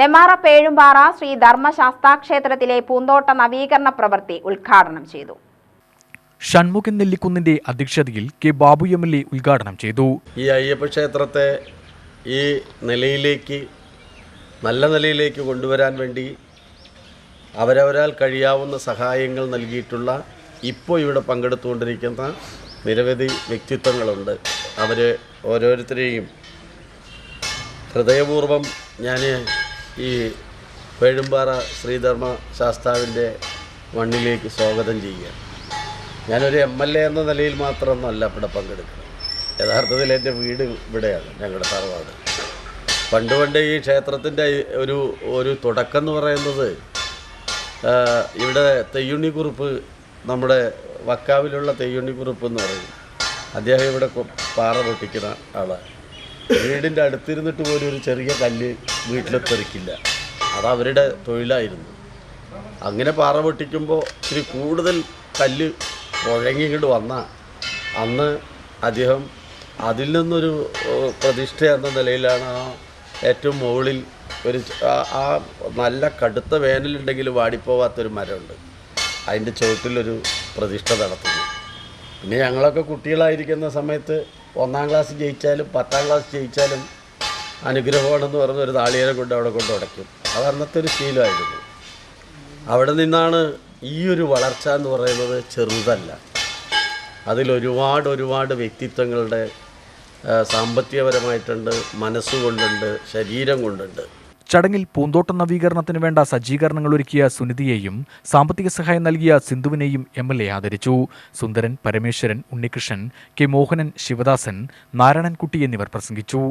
നെമാറ പേഴുംപാറ ശ്രീ ധർമ്മശാസ്താക്ഷേത്രത്തിലെ പൂന്തോട്ട നവീകരണ പ്രവൃത്തി ഉദ്ഘാടനം ചെയ്തു. ഷൺമുഖൻ നെല്ലിക്കുന്നിന്റെ അധ്യക്ഷതയിൽ K Babu M L A ഉദ്ഘാടനം ചെയ്തു. ഈ അയ്യപ്പ ക്ഷേത്രത്തെ ഈ നിലയിലേക്ക് നല്ല നിലയിലേക്ക് കൊണ്ടുവരാൻ വേണ്ടി അവരവരാൽ കഴിയാവുന്ന സഹായങ്ങൾ നൽകിയിട്ടുള്ള ഇപ്പോൾ ഇവിടെ പങ്കെടുത്തുകൊണ്ടിരിക്കുന്ന നിരവധി വ്യക്തിത്വങ്ങളുണ്ട്. അവർ ഓരോരുത്തരെയും ഹൃദയപൂർവം ഞാൻ ഈ പേഴുമ്പാറ ശ്രീധർമ്മ ശാസ്താവിന്റെ മണ്ണിലേക്ക് സ്വാഗതം ചെയ്യുക. ഞാനൊരു എം എൽ എ എന്ന നിലയിൽ മാത്രമൊന്നുമല്ല ഇവിടെ പങ്കെടുക്കുന്നത്. യഥാർത്ഥത്തിൽ എന്റെ വീട് ഇവിടെയാണ് ഞങ്ങളുടെ തറവാട്. പണ്ട് പണ്ട് ഈ ക്ഷേത്രത്തിന്റെ ഒരു ഒരു തുടക്കം എന്ന് പറയുന്നത് ഇവിടെ തെയ്യുണ്ണി കുറിപ്പ് നമ്മുടെ വക്കാവിലുള്ള തെയ്യുണ്ണി കുറിപ്പ് എന്ന് പറയും. അദ്ദേഹം ഇവിടെ പാറ പൊട്ടിക്കുന്ന ആളാണ്. വീടിന്റെ അടുത്തിരുന്നിട്ട് പോലും ഒരു ചെറിയ കല്ല് വീട്ടിൽ തെറിക്കില്ല അത് അവരുടെ തൊഴിലായിരുന്നു. അങ്ങനെ പാറ പൊട്ടിക്കുമ്പോൾ ഇത്തിരി കൂടുതൽ കല്ല് മുഴങ്ങിങ്ങോട്ട് വന്ന. അന്ന് അദ്ദേഹം അതിൽ നിന്നൊരു പ്രതിഷ്ഠ എന്ന നിലയിലാണ് ആ ഏറ്റവും മുകളിൽ ഒരു ആ നല്ല കടുത്ത വേനലുണ്ടെങ്കിൽ വാടിപ്പോവാത്തൊരു മരമുണ്ട്. അതിന്റെ ചുവട്ടിലൊരു പ്രതിഷ്ഠ നടത്തുന്നു. പിന്നെ ഞങ്ങളൊക്കെ കുട്ടികളായിരിക്കുന്ന സമയത്ത് ഒന്നാം ക്ലാസ് ജയിച്ചാലും പത്താം ക്ലാസ് ജയിച്ചാലും അനുഗ്രഹമാണെന്ന് പറഞ്ഞ ഒരു താളിയേനെ കൊണ്ട് അവിടെ കൊണ്ട് ഉടയ്ക്കും. അത് അന്നത്തെ ഒരു ശീലമായിരുന്നു. അവിടെ നിന്നാണ് ഈ ഒരു വളർച്ച എന്ന് പറയുന്നത് ചെറുതല്ല. അതിലൊരുപാട് ഒരുപാട് വ്യക്തിത്വങ്ങളുടെ സാമ്പത്തികപരമായിട്ടുണ്ട് മനസ്സുകൊണ്ടുണ്ട് ശരീരം കൊണ്ടുണ്ട്. ചടങ്ങിൽ പൂന്തോട്ട നവീകരണത്തിന് വേണ്ട സജ്ജീകരണങ്ങൾ ഒരുക്കിയ സുനിധിയെയും സാമ്പത്തിക സഹായം നൽകിയ സിന്ധുവിനെയും എം എൽ എ ആദരിച്ചു. സുന്ദരൻ പരമേശ്വരൻ ഉണ്ണികൃഷ്ണൻ കെ മോഹനൻ ശിവദാസൻ നാരായണൻകുട്ടി എന്നിവർ പ്രസംഗിച്ചു.